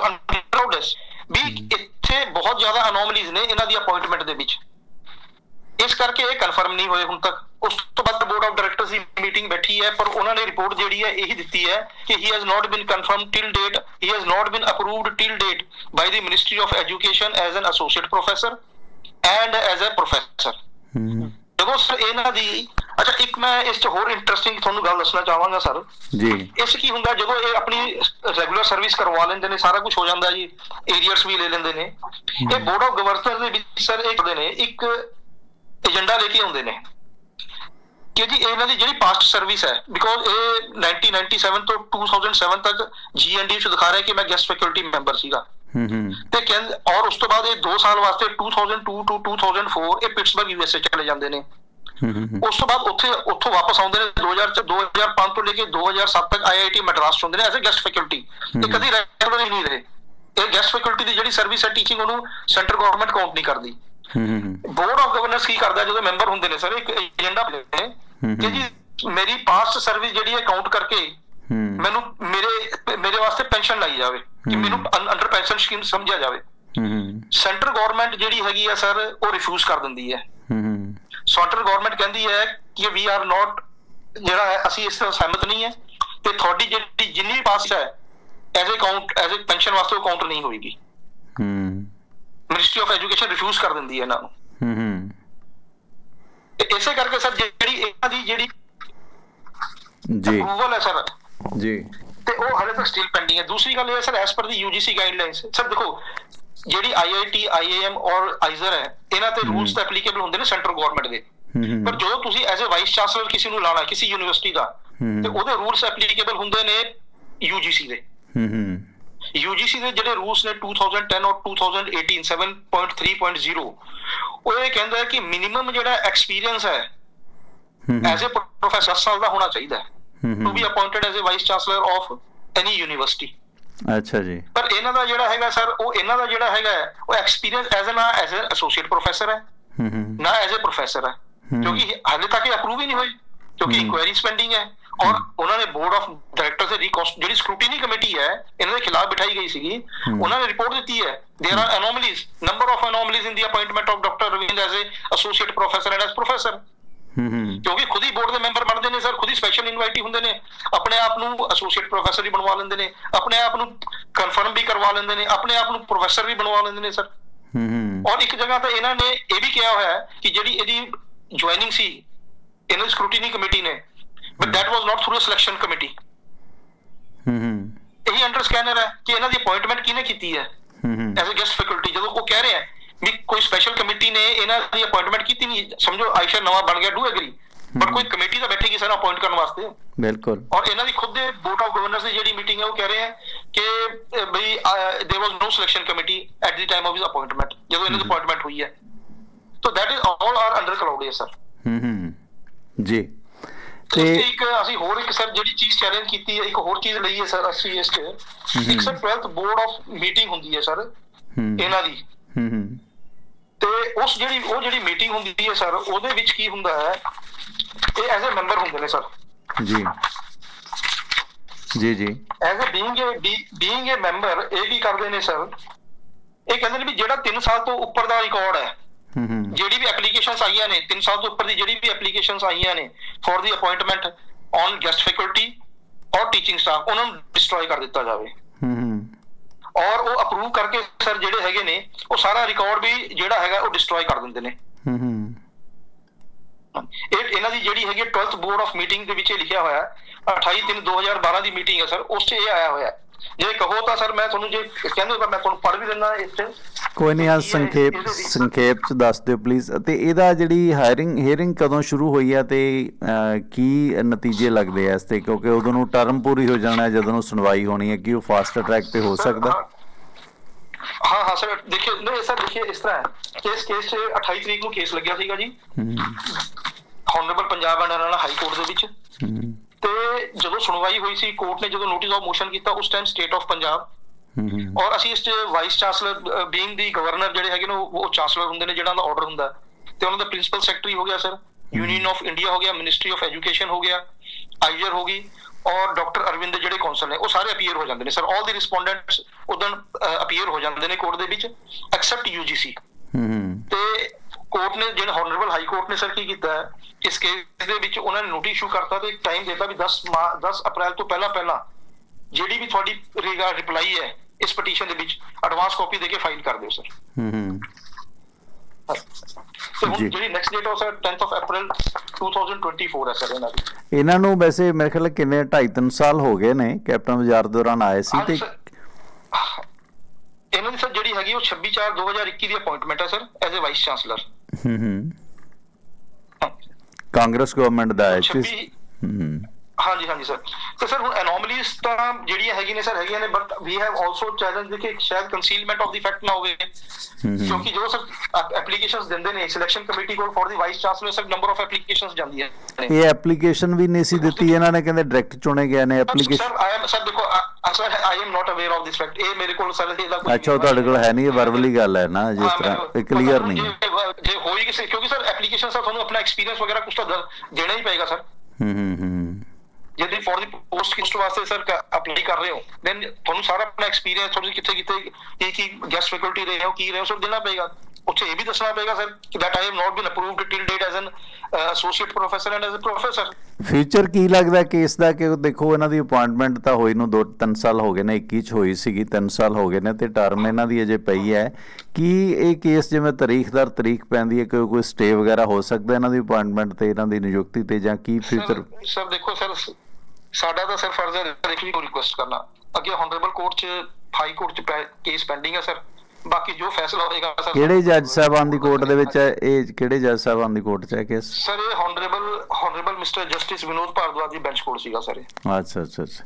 clouds ਵੀ ਇੱਥੇ ਬਹੁਤ ਜ਼ਿਆਦਾ ਅਨੋਮਲੀਜ਼ ਨੇ ਇਹਨਾਂ ਦੀ ਅਪਾਇੰਟਮੈਂਟ ਦੇ ਵਿੱਚ ਇਸ ਕਰਕੇ ਇਹ ਕਨਫਰਮ ਨਹੀਂ ਹੋਏ ਹੁਣ ਤੱਕ ਉਸ ਤੋਂ ਬਾਅਦ ਬੋਰਡ ਆਫ ਡਾਇਰੈਕਟਰਸ ਦੀ ਮੀਟਿੰਗ ਬੈਠੀ ਹੈ ਪਰ ਉਹਨਾਂ ਨੇ ਰਿਪੋਰਟ ਜਿਹੜੀ ਹੈ ਇਹੀ ਦਿੱਤੀ ਹੈ ਕਿ he has not been confirm till date he has not been approved till date by the ministry of education as an associate professor and as a professor ਜਦੋਂ ਸਰ ਇਹਨਾਂ ਦੀ ਅੱਛਾ ਇੱਕ ਮੈਂ ਇਸ 'ਚ ਹੋਰ ਇੰਟਰਸਟਿੰਗ ਤੁਹਾਨੂੰ ਗੱਲ ਦੱਸਣਾ ਚਾਹਾਂਗਾ ਸਰ ਜੀ। ਇਸ ਕੀ ਹੁੰਦਾ ਜਦੋਂ ਇਹ ਆਪਣੀ ਰੈਗੂਲਰ ਸਰਵਿਸ ਕਰਵਾ ਲੈਂਦੇ ਨੇ ਸਾਰਾ ਕੁਝ ਹੋ ਜਾਂਦਾ ਜੀ ਏਰੀਅਰਸ ਵੀ ਲੈ ਲੈਂਦੇ ਨੇ। ਇਹ ਬੋਰਡ ਆਫ ਗਵਰਨਰ ਦੇ ਵਿੱਚ ਸਰ ਇਹ ਕਰਦੇ ਨੇ ਇੱਕ ਏਜੰਡਾ ਲੈ ਕੇ ਆਉਂਦੇ ਨੇ। ਕਿ ਜੀ ਇਹਨਾਂ ਦੀ ਜਿਹੜੀ ਪਾਸਟ ਸਰਵਿਸ ਹੈ ਬਿਕੋਜ਼ ਇਹ 1997 ਤੋਂ 2007 ਤੱਕ ਜੀਐਨਡੀ ਚ ਦਿਖਾ ਰਿਹਾ ਕਿ ਮੈਂ ਗੈਸਟ ਫੈਕਲਟੀ ਮੈਂਬਰ ਸੀਗਾ। ਹੂੰ ਹੂੰ। ਤੇ ਕਹਿੰਦੇ ਔਰ ਉਸ ਤੋਂ ਬਾਅਦ ਇਹ 2 ਸਾਲ ਵਾਸਤੇ 2002 ਤੋਂ 2004 ਇਹ ਪਿਟਸਬਰਗ ਯੂਐਸਏ ਚਲੇ ਜਾਂਦੇ ਨੇ। ਉਸ ਤੋਂ ਬਾਅਦ ਉੱਥੇ ਉੱਥੋਂ ਵਾਪਸ ਆਉਂਦੇ ਨੇ 2000 ਚ 2005 ਤੋਂ ਲੈ ਕੇ 2007 ਤੱਕ ਆਈਆਈਟੀ ਮੈਡਰਾਸ ਚ ਹੁੰਦੇ ਨੇ ਐਜ਼ ਅ ਗੈਸਟ ਫੈਕਲਟੀ ਹਮ। ਕਦੀ ਰੈਗੂਲਰ ਹੀ ਨਹੀਂ ਰਹੇ। ਇਹ ਗੈਸਟ ਫੈਕਲਟੀ ਦੀ ਜਿਹੜੀ ਸਰਵਿਸ ਹੈ ਟੀਚਿੰਗ ਉਹਨੂੰ ਸੈਂਟਰ ਗਵਰਨਮੈਂਟ ਕਾਊਂਟ ਨਹੀਂ ਕਰਦੀ। ਬੋਰਡ ਆਫ ਗਵਰਨਰਸ ਕੀ ਕਰਦਾ ਜਦੋਂ ਮੈਂਬਰ ਹੁੰਦੇ ਨੇ ਸਰ ਇੱਕ ਏਜੰਡਾ ਬਣਾਉਂਦੇ ਨੇ ਹਮ ਕਿ ਜੀ ਮੇਰੀ ਪਾਸਟ ਸਰਵਿਸ ਜਿਹੜੀ ਹੈ ਕਾਊਂਟ ਕਰਕੇ ਮੈਨੂੰ ਮੇਰੇ ਮੇਰੇ ਵਾਸਤੇ ਪੈਨਸ਼ਨ ਲਾਈ ਜਾਵੇ ਕਿ ਹਮ। ਮੈਨੂੰ ਅੰਡਰ ਪੈਨਸ਼ਨ ਸਕੀਮ ਸਮਝਿਆ ਜਾਵੇ। ਸੈਂਟਰ ਗਵਰਨਮੈਂਟ ਜਿਹੜੀ ਹੈਗੀ ਆ ਸਰ ਉਹ ਰਿਫਿਊਜ਼ ਕਰ ਦਿੰਦੀ ਹੈ। ਸੈਂਟਰ ਗਵਰਨਮੈਂਟ ਕਹਿੰਦੀ ਹੈ ਕਿ ਵੀ ਆਰ ਨਾਟ ਜਿਹੜਾ ਹੈ ਅਸੀਂ ਇਸ ਨਾਲ ਸਹਿਮਤ ਨਹੀਂ ਹੈ ਤੇ ਤੁਹਾਡੀ ਜਿਹੜੀ ਜਿੰਨੀ ਪਾਸ ਹੈ as a count as a pension ਵਾਸਤੇ ਉਹ ਕਾਊਂਟ ਨਹੀਂ ਹੋਏਗੀ। ਹੂੰ। ਮਿਨਿਸਟਰੀ ਆਫ ਐਜੂਕੇਸ਼ਨ ਰਿਫਿਊਜ਼ ਕਰ ਦਿੰਦੀ ਹੈ ਇਹਨਾਂ ਨੂੰ। ਹੂੰ ਹੂੰ। ਤੇ ਇਸੇ ਕਰਕੇ ਸਰ ਜਿਹੜੀ ਇਹਨਾਂ ਦੀ ਜਿਹੜੀ ਜੀ। ਅਪਰੂਵਲ ਹੈ ਸਰ। ਜੀ। ਤੇ ਉਹ ਹਲੇ ਤੱਕ ਸਟਿਲ ਪੈਂਡਿੰਗ ਹੈ। ਦੂਸਰੀ ਗੱਲ ਇਹ ਹੈ ਸਰ ਐਸ ਪਰ ਦੀ ਯੂਜੀਸੀ ਗਾਈਡਲਾਈਨਸ ਸਰ ਦੇਖੋ ਜਿਹੜੀ ਆਈਆਈਟੀ ਆਈਏਐਮ ਔਰ ਆਈਜ਼ਰ ਹੈ ਇਹਨਾਂ ਤੇ। ਰੂਲਸ ਤਾਂ ਐਪਲੀਕੇਬਲ ਹੁੰਦੇ ਨੇ ਸੈਂਟਰ ਗਵਰਨਮੈਂਟ ਦੇ। ਪਰ ਜਦੋਂ ਤੁਸੀਂ ਐਜ਼ ਅ ਵਾਈਸ ਚਾਂਸਲਰ ਕਿਸੇ ਨੂੰ ਲਾਣਾ ਕਿਸੇ ਯੂਨੀਵਰਸਿਟੀ ਦਾ। ਤੇ ਉਹਦੇ ਰੂਲਸ ਐਪਲੀਕੇਬਲ ਹੁੰਦੇ ਨੇ ਯੂਜੀਸੀ ਦੇ। ਹੂੰ ਹੂੰ। ਯੂਜੀਸੀ ਦੇ ਜਿਹੜੇ ਰੂਲਸ ਨੇ 2010 ਔਰ 2018 7.3.0 ਉਹ ਇਹ ਕਹਿੰਦਾ ਹੈ ਕਿ ਮਿਨੀਮਮ ਜਿਹੜਾ ਐਕਸਪੀਰੀਅੰਸ ਹੈ ਐਜ਼ ਅ ਪ੍ਰੋਫੈਸਰ ਸਾਲ ਦਾ ਹੋਣਾ ਚਾਹੀਦਾ ਹੈ। To be appointed as a vice chancellor of any university ਅੱਛਾ ਜੀ। ਪਰ ਇਹਨਾਂ ਦਾ ਜਿਹੜਾ ਹੈਗਾ ਸਰ ਉਹ ਇਹਨਾਂ ਦਾ ਜਿਹੜਾ ਹੈਗਾ ਉਹ ਐਕਸਪੀਰੀਅੰਸ ਐਜ਼ ਨਾ ਐਜ਼ ਅ ਐਸੋਸੀਏਟ ਪ੍ਰੋਫੈਸਰ ਹੈ ਨਾ ਐਜ਼ ਅ ਪ੍ਰੋਫੈਸਰ ਹੈ। ਕਿਉਂਕਿ ਹਾਲੇ ਤੱਕ ਇਹ ਅਪਰੂਵ ਹੀ ਨਹੀਂ ਹੋਈ ਕਿਉਂਕਿ। ਇਨਕੁਆਇਰੀ ਸਪੈਂਡਿੰਗ ਹੈ। ਔਰ ਉਹਨਾਂ ਨੇ ਬੋਰਡ ਆਫ ਡਾਇਰੈਕਟਰਸ ਦੇ ਰਿਕੋਸਟ ਜਿਹੜੀ ਸਕ੍ਰੂਟੀਨੀ ਕਮੇਟੀ ਹੈ ਇਹਨਾਂ ਦੇ ਖਿਲਾਫ ਬਿਠਾਈ ਗਈ ਸੀਗੀ ਹਮ। ਉਹਨਾਂ ਨੇ ਰਿਪੋਰਟ ਦਿੱਤੀ ਹੈ there are anomalies number of anomalies in the appointment of dr Ravind as a associate professor and as professor ਹੂੰ ਹੂੰ ਕਿਉਂਕਿ ਖੁਦ ਹੀ ਬੋਰਡ ਦੇ ਮੈਂਬਰ ਬਣਦੇ ਨੇ ਸਰ ਖੁਦ ਹੀ ਸਪੈਸ਼ਲ ਇਨਵਾਈਟੀ ਹੁੰਦੇ ਨੇ ਆਪਣੇ ਆਪ ਨੂੰ ਐਸੋਸੀਏਟ ਪ੍ਰੋਫੈਸਰ ਵੀ ਬਣਵਾ ਲੈਂਦੇ ਨੇ ਆਪਣੇ ਆਪ ਨੂੰ ਕਨਫਰਮ ਵੀ ਕਰਵਾ ਲੈਂਦੇ ਨੇ ਆਪਣੇ ਆਪ ਨੂੰ ਪ੍ਰੋਫੈਸਰ ਵੀ ਬਣਵਾ ਲੈਂਦੇ ਨੇ ਸਰ ਹੂੰ ਹੂੰ ਔਰ ਇੱਕ ਜਗ੍ਹਾ ਤੇ ਇਹਨਾਂ ਨੇ ਇਹ ਵੀ ਕਿਹਾ ਹੋਇਆ ਹੈ ਕਿ ਜਿਹੜੀ ਇਹਦੀ ਜੁਆਇਨਿੰਗ ਸੀ ਇਹਨਾਂ ਦੀ ਸਕ੍ਰੂਟੀਨੀ ਕਮੇਟੀ ਨੇ But that was not through a selection committee ਹੂੰ ਹੂੰ ਇਹੀ ਅੰਡਰ ਸਕੈਨਰ ਹੈ ਕਿ ਇਹਨਾਂ ਦੀ ਅਪਾਇੰਟਮੈਂਟ ਕਿਹਨੇ ਕੀਤੀ ਹੈ ਹੂੰ ਹੂੰ ਐਜ਼ ਅ ਗੈਸਟ ਫੈਕਲਟੀ ਜਦੋਂ ਉਹ ਕਹਿ ਰਹੇ ਹੈ ਵੀ ਕੋਈ ਸਪੈਸ਼ਲ ਕਮੇਟੀ ਨੇ ਇਹਨਾਂ ਦੀ ਅਪਾਇੰਟਮੈਂਟ ਕੀਤੀ ਨਹੀਂ ਸਮਝੋ ਆਇਸ਼ਾ ਨਵਾਂ ਬਣ ਗਿਆ ਡੂ ਐਗਰੀ ਬਟ ਹਮ। ਕੋਈ ਕਮੇਟੀ ਤਾਂ ਬੈਠੇਗੀ ਸਰ ਅਪਾਇੰਟ ਕਰਨ ਵਾਸਤੇ ਬਿਲਕੁਲ ਔਰ ਇਹਨਾਂ ਦੀ ਖੁਦ ਦੇ ਬੋਰਡ ਆਫ ਗਵਰਨਰਸ ਦੀ ਜਿਹੜੀ ਮੀਟਿੰਗ ਹੈ ਉਹ ਕਹਿ ਰਹੇ ਹੈ ਕਿ ਅਹ, ਬਈ there was no selection committee at the time of his appointment ਜਦੋਂ ਇਹਨਾਂ ਦੀ ਹਮ। ਅਪਾਇੰਟਮੈਂਟ ਹੋਈ ਹੈ ਤਾਂ that is all are under cloud sir ਹੂੰ ਹੂੰ ਜੀ ਤੇ ਇੱਕ ਅਸੀਂ ਹੋਰ ਇੱਕ ਸਰ ਜਿਹੜੀ ਚੀਜ਼ ਚੈਲੰਜ ਕੀਤੀ ਹੈ ਇੱਕ ਹੋਰ ਚੀਜ਼ ਲਈ ਹੈ ਸਰ ਅਸੀਂ ਇਸ ਹਮ। ਇੱਕ sir 12th board of meeting ਹੁੰਦੀ ਹੈ ਸਰ ਇਹਨਾਂ ਦੀ। ਹੂੰ ਹੂੰ। ਤੇ ਉਸ ਜਿਹੜੀ ਉਹ ਜਿਹੜੀ ਮੀਟਿੰਗ ਹੁੰਦੀ ਹੈ ਸਰ ਉਹਦੇ ਵਿੱਚ ਕੀ ਹੁੰਦਾ ਹੈ ਇਹ ਐਜ਼ ਅ ਮੈਂਬਰ ਹੁੰਦੇ ਨੇ ਸਰ। ਜੀ। ਜੀ ਜੀ। As a being a being a member ਇਹ ਕੀ ਕਰਦੇ ਨੇ ਸਰ? ਇਹ ਕਹਿੰਦੇ ਨੇ ਵੀ ਜਿਹੜਾ 3 ਸਾਲ ਤੋਂ ਉੱਪਰ ਦਾ ਰਿਕਾਰਡ ਹੈ ਹੂੰ ਹੂੰ। ਜਿਹੜੀ ਵੀ ਐਪਲੀਕੇਸ਼ਨਸ ਆਈਆਂ ਨੇ 3 ਸਾਲ ਤੋਂ ਉੱਪਰ ਦੀ ਜਿਹੜੀ ਵੀ ਐਪਲੀਕੇਸ਼ਨਸ ਆਈਆਂ ਨੇ for the appointment on guest faculty ਔਰ ਟੀਚਿੰਗ ਸਟਾਫ ਉਹਨਾਂ ਨੂੰ ਡਿਸਟਰੋਏ ਕਰ ਦਿੱਤਾ ਜਾਵੇ। ਹੂੰ ਔਰ ਉਹ ਅਪਰੂਵ ਕਰਕੇ ਸਰ ਜਿਹੜੇ ਹੈਗੇ ਨੇ ਉਹ ਸਾਰਾ ਰਿਕਾਰਡ ਵੀ ਜਿਹੜਾ ਹੈਗਾ ਉਹ ਡਿਸਟਰੋਏ ਕਰ ਦਿੰਦੇ ਨੇ। ਹੂੰ ਹੂੰ। ਇਹ ਇਹਨਾਂ ਦੀ ਜਿਹੜੀ ਹੈਗੀ 12th ਬੋਰਡ ਆਫ ਮੀਟਿੰਗ ਦੇ ਵਿੱਚ ਇਹ ਲਿਖਿਆ ਹੋਇਆ ਹੈ 28 3 2012 ਦੀ ਮੀਟਿੰਗ ਹੈ ਸਰ ਉਸ 'ਚ ਇਹ ਆਇਆ ਹੋਇਆ। ਹੈ। ਜੇ ਕਹੋ ਤਾਂ ਸਰ ਮੈਂ ਤੁਹਾਨੂੰ ਜੇ ਕਹਿੰਦੇ ਤਾਂ ਮੈਂ ਤੁਹਾਨੂੰ ਪੜ੍ਹ ਵੀ ਦਿੰਦਾ ਇਸ ਕੋਈ ਨਹੀਂ ਆ ਸੰਖੇਪ ਸੰਖੇਪ ਚ ਦੱਸ ਦਿਓ ਪਲੀਜ਼ ਅਤੇ ਇਹਦਾ ਜਿਹੜੀ ਹਾਇਰਿੰਗ ਹੀਅਰਿੰਗ ਕਦੋਂ ਸ਼ੁਰੂ ਹੋਈ ਆ ਤੇ ਕੀ ਨਤੀਜੇ ਲੱਗਦੇ ਆ ਇਸ ਤੇ? ਕਿਉਂਕਿ ਉਦੋਂ ਨੂੰ ਟਰਮ ਪੂਰੀ ਹੋ ਜਾਣਾ ਹੈ, ਜਦੋਂ ਨੂੰ ਸੁਣਵਾਈ ਹੋਣੀ ਹੈ ਕਿ ਉਹ ਫਾਸਟ ਟਰੈਕ ਤੇ ਹੋ ਸਕਦਾ? ਹਾਂ- ਹਾਂ ਸਰ ਦੇਖਿए ਨਹੀਂ ਸਰ ਦੇਖिए ਇਸ ਤਰ੍ਹਾਂ ਹੈ। ਇਸ ਕੇਸ 'ਚ 28 ਤਰੀਕ ਨੂੰ ਕੇਸ ਲੱਗਿਆ ਸੀਗਾ ਜੀ। ਹੂੰ। Honourable Punjab and Haryana high court ਦੇ ਵਿੱਚ। ਹੂੰ। ਤੇ ਜਦੋਂ ਸੁਣਵਾਈ ਹੋਈ ਸੀ ਕੋਰਟ ਨੇ ਜਦੋਂ ਨੋਟਿਸ ਆਫ ਮੋਸ਼ਨ ਕੀਤਾ ਉਸ ਟਾਈਮ ਸਟੇਟ ਆਫ ਪੰਜਾਬ ਔਰ ਅਸੀਂ ਇਸ vice chancellor being the governor ਜਿਹੜੇ ਹੈਗੇ ਨੇ ਉਹ ਚਾਂਸਲਰ ਹੁੰਦੇ ਨੇ ਜਿਹੜਾ ਦਾ ਆਰਡਰ ਹੁੰਦਾ। ਤੇ ਉਹਨਾਂ ਦਾ ਪ੍ਰਿੰਸੀਪਲ ਸੈਕਟਰੀ ਹੋ ਗਿਆ ਸਰ ਯੂਨੀਅਨ ਆਫ ਇੰਡੀਆ ਹੋ ਗਿਆ ਮਿਨਿਸਟਰੀ ਆਫ ਐਜੂਕੇਸ਼ਨ ਹੋ ਗਿਆ ਆਈਜਰ ਹੋ ਗਈ ਔਰ ਡਾਕਟਰ ਅਰਵਿੰਦ ਦੇ ਜਿਹੜੇ ਕੌਂਸਲ ਨੇ ਉਹ ਸਾਰੇ ਅਪੀਅਰ ਹੋ ਜਾਂਦੇ ਨੇ ਸਰ ਆਲ ਦੀ ਰਿਸਪੋਂਡੈਂਟਸ ਉਦੋਂ ਅਪੀਅਰ ਹੋ ਜਾਂਦੇ ਨੇ ਕੋਰਟ ਦੇ ਵਿੱਚ ਐਕਸੈਪਟ ਯੂਜੀਸੀ ਤੇ ਕੋਰਟ ਨੇ ਜਿਹੜਾ ਹਾਨਰੇਬਲ ਹਾਈ ਕੋਰਟ ਨੇ ਸਰ ਕੀ ਕੀਤਾ ਹੈ ਇਸ ਕੇਸ ਦੇ ਵਿੱਚ ਉਹਨਾਂ ਨੇ ਨੋਟਿਸ ਇਸ਼ੂ ਕਰਤਾ ਤੇ ਟਾਈਮ ਦਿੱਤਾ ਵੀ 10 ਮਾ- 10 ਅਪ੍ਰੈਲ ਤੋਂ ਪਹਿਲਾਂ ਪਹਿਲਾਂ ਜਿਹੜੀ ਵੀ ਤੁਹਾਡੀ ਰਿਪਲਾਈ ਹੈ ਇਸ ਪਟੀਸ਼ਨ ਦੇ ਵਿੱਚ ਐਡਵਾਂਸ ਕਾਪੀ ਦੇ ਕੇ ਫਾਈਲ ਕਰ ਦਿਓ ਸਰ। ਹੂੰ ਹੂੰ। ਜਿਹੜੀ ਨੈਕਸਟ ਡੇਟ ਉਹ ਸਰ 10th ਆਫ April 2024 ਹੈ ਸਰ ਇਹਨਾਂ ਦੀ। ਇਹਨਾਂ ਨੂੰ ਵੈਸੇ ਮੇਰੇ ਖਿਆਲ ਕਿੰਨੇ 2.5 3 ਸਾਲ ਹੋ ਗਏ ਨੇ ਕੈਪਟਨ ਬਾਜ਼ਾਰ ਦੌਰਾਨ ਆਏ ਸੀ ਤੇ ਇਹਨਾਂ ਦੀ ਸਰ ਜਿਹੜੀ ਹੈਗੀ ਉਹ 26 4 2021 ਦੀ ਅਪਾਇੰਟਮੈਂਟ ਹੈ sir as a vice chancellor ਹੂੰ ਹੂੰ। ਕਾਂਗਰਸ ਗਵਰਨਮੈਂਟ ਦਾ ਸੀ 26 ਹੂੰ ਹੂੰ। ਹਾਂਜੀ ਹਾਂਜੀ ਸਰ ਤੇ ਸਰ ਹੁਣ ਐਨੋਮਲੀਜ਼ ਤਾਂ ਜਿਹੜੀਆਂ ਹੈਗੀਆਂ ਨੇ ਸਰ ਹੈਗੀਆਂ ਨੇ but we have also challenge ਕਿ ਸ਼ਾਇਦ ਕਨਸੀਲਮੈਂਟ ਆਫ ਦੀ ਫੈਕਟ ਨਾ ਹੋਵੇ। ਹੂੰ। ਕਿਉਂਕਿ ਜੋ ਸਰ ਐਪਲੀਕੇਸ਼ਨਸ ਦਿੰਦੇ ਨੇ ਸਿਲੈਕਸ਼ਨ ਕਮੇਟੀ ਕੋਲ for the vice chancellor sir number of applications ਜਾਂਦੀਆਂ ਨੇ। ਇਹ ਐਪਲੀਕੇਸ਼ਨ ਵੀ ਨਹੀਂ ਸੀ ਦਿੱਤੀ ਇਹਨਾਂ ਨੇ ਕਹਿੰਦੇ ਡਾਇਰੈਕਟ ਚੁਣੇ ਗਏ ਨੇ application sir I am sir ਦੇਖੋ sir I am not aware of this fact ਇਹ ਮੇਰੇ ਕੋਲ ਸਰ ਇਹਦਾ ਕੋਈ ਅੱਛਾ ਤੁਹਾਡੇ ਕੋਲ ਹੈ ਨਹੀਂ ਇਹ ਵਰਬਲੀ ਗੱਲ ਹੈ ਨਾ ਜਿਸ ਹਾਂ, ਤਰ੍ਹਾਂ ਇਹ ਕਲੀਅਰ ਨਹੀਂ। ਹੈ ਜੇ- ਹੋਈ ਕਿਸੇ ਕਿਉਂਕਿ ਸਰ ਐਪਲੀਕੇਸ਼ਨ ਸਰ ਤੁਹਾਨੂੰ ਆਪਣਾ ਐਕਸਪੀਰੀਅੰਸ ਵਗੈਰਾ ਕੁਝ ਤਾਂ ਦੇਣਾ ਹੀ ਪਏਗਾ ਸਰ ਹੂੰ ਹੂੰ ਹੂੰ। ਜੇ ਤੁਸੀਂ ਫॉर ਦੀ ਪੋਸਟ ਕਿਸ ਵਾਸਤੇ ਸਰ ਅਪਲਾਈ ਕਰ ਰਹੇ ਹੋ ਦੈਨ ਤੁਹਾਨੂੰ ਸਾਰਾ ਆਪਣਾ ਐਕਸਪੀਰੀਅੰਸ ਤੁਸੀਂ ਕਿੱਥੇ ਕਿੱਥੇ ਕੀ ਕੀ ਗੈਸਟ ਫੈਕਲਟੀ ਰਹੇ ਹੋ ਕੀ ਰਹੇ ਹੋ ਸਰ ਦੇਣਾ ਪਏਗਾ। ਉੱਥੇ ਇਹ ਵੀ ਦੱਸਣਾ ਪਏਗਾ ਸਰ ਕਿ that I have not been approved till date as an associate professor and as a professor future ਕੀ ਲੱਗਦਾ ਕੇਸ ਦਾ ਕਿ ਦੇਖੋ ਇਹਨਾਂ ਦੀ ਅਪਾਇੰਟਮੈਂਟ ਤਾਂ ਹੋਈ ਨੂੰ 2-3 ਸਾਲ ਹੋ ਗਏ ਨੇ 21 ਚ ਹੋਈ ਸੀਗੀ 3 ਸਾਲ ਹੋ ਗਏ ਨੇ ਤੇ ਟਰਮ ਇਹਨਾਂ ਦੀ ਅਜੇ ਪਈ ਹੈ। ਕੀ ਇਹ ਕੇਸ ਜਿਵੇਂ ਤਾਰੀਖ ਦਰ ਤਾਰੀਖ ਪੈਂਦੀ ਹੈ ਕਿ ਕੋਈ ਸਟੇ ਵਗੈਰਾ ਹੋ ਸਕਦਾ ਇਹਨਾਂ ਦੀ ਅਪਾਇੰਟਮੈਂਟ ਤੇ ਇਹਨਾਂ ਦੀ ਨਿਯੁਕਤੀ ਤੇ ਜਾਂ ਕੀ ਫਿਊਚਰ ਸਰ ਦੇਖੋ ਸਰ ਸਾਡਾ ਤਾਂ ਸਰ ਫਰਜ਼ ਹੈ ਡਾਇਰੈਕਟਲੀ ਕੋ ਰਿਕੁਐਸਟ ਕਰਨਾ। ਅੱਗੇ ਹਾਨਰੇਬਲ ਕੋਰਟ ਚ ਹਾਈ ਕੋਰਟ ਚ ਕੇਸ ਪੈਂਡਿੰਗ ਹੈ ਸਰ ਬਾਕੀ ਜੋ ਫੈਸਲਾ ਹੋਏਗਾ ਸਰ ਕਿਹੜੇ ਜੱਜ ਸਾਹਿਬਾਨ ਦੀ ਕੋਰਟ ਦੇ ਵਿੱਚ ਹੈ? ਇਹ ਕਿਹੜੇ ਜੱਜ ਸਾਹਿਬਾਨ ਦੀ ਕੋਰਟ ਚ ਹੈ ਕੇਸ ਸਰ ਇਹ honourable honourable mister justice Vinod Bhardwaj ਦੀ ਬੈਂਚ ਕੋਰਟ ਸੀਗਾ ਸਰ ਇਹ। ਅੱਛਾ ਅੱਛਾ ਅੱਛਾ।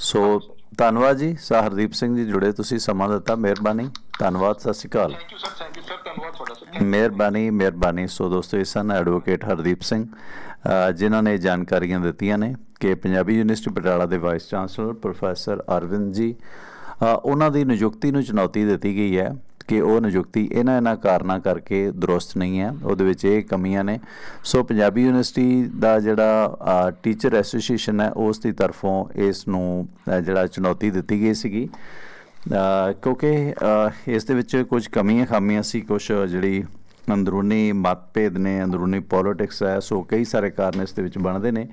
ਸੋ ਧੰਨਵਾਦ ਜੀ। ਹਰਦੀਪ ਸਿੰਘ ਜੀ ਜੁੜੇ ਤੁਸੀਂ ਸਮਾਂ ਦਿੱਤਾ। ਮਿਹਰਬਾਨੀ। ਧੰਨਵਾਦ ਸਤਿ ਸ਼੍ਰੀ ਅਕਾਲ। Thank you sir thank you sir ਧੰਨਵਾਦ ਤੁਹਾਡਾ ਸਰ ਮਿਹਰਬਾਨੀ ਮਿਹਰਬਾਨੀ। ਸੋ ਦੋਸਤੋ ਇਹ ਸਨ ਐਡਵੋਕੇਟ ਹਰਦੀਪ ਸਿੰਘ। ਜਿਨ੍ਹਾਂ ਨੇ ਜਾਣਕਾਰੀਆਂ ਦਿੱਤੀਆਂ ਨੇ ਕਿ ਪੰਜਾਬੀ ਯੂਨੀਵਰਸਿਟੀ ਪਟਿਆਲਾ ਦੇ vice chancellor professor Arvind ji ਉਹਨਾਂ ਦੀ ਨਿਯੁਕਤੀ ਨੂੰ ਚੁਣੌਤੀ ਦਿੱਤੀ ਗਈ ਹੈ ਕਿ ਉਹ ਨਿਯੁਕਤੀ ਇਹਨਾਂ ਇਹਨਾਂ ਕਾਰਨਾਂ ਕਰਕੇ ਦਰੁਸਤ ਨਹੀਂ ਹੈ। ਉਹਦੇ ਵਿੱਚ ਇਹ ਕਮੀਆਂ ਨੇ। ਸੋ ਪੰਜਾਬੀ ਯੂਨੀਵਰਸਿਟੀ ਦਾ ਜਿਹੜਾ ਟੀਚਰ ਐਸੋਸੀਏਸ਼ਨ ਹੈ, ਉਸ ਦੀ ਤਰਫੋਂ ਇਸ ਨੂੰ ਜਿਹੜਾ ਚੁਣੌਤੀ ਦਿੱਤੀ ਗਈ ਸੀਗੀ। ਕਿਉਂਕਿ ਇਸ ਦੇ ਵਿੱਚ ਕੁਝ ਕਮੀਆਂ ਖਾਮੀਆਂ ਸੀ, ਕੁਝ ਜਿਹੜੀ ਅੰਦਰੂਨੀ ਮਤਭੇਦ ਨੇ, ਅੰਦਰੂਨੀ ਪੋਲਿਟਿਕਸ ਹੈ, ਸੋ ਕਈ ਸਾਰੇ ਕਾਰਨ ਇਸ ਦੇ ਵਿੱਚ ਬਣਦੇ ਨੇ।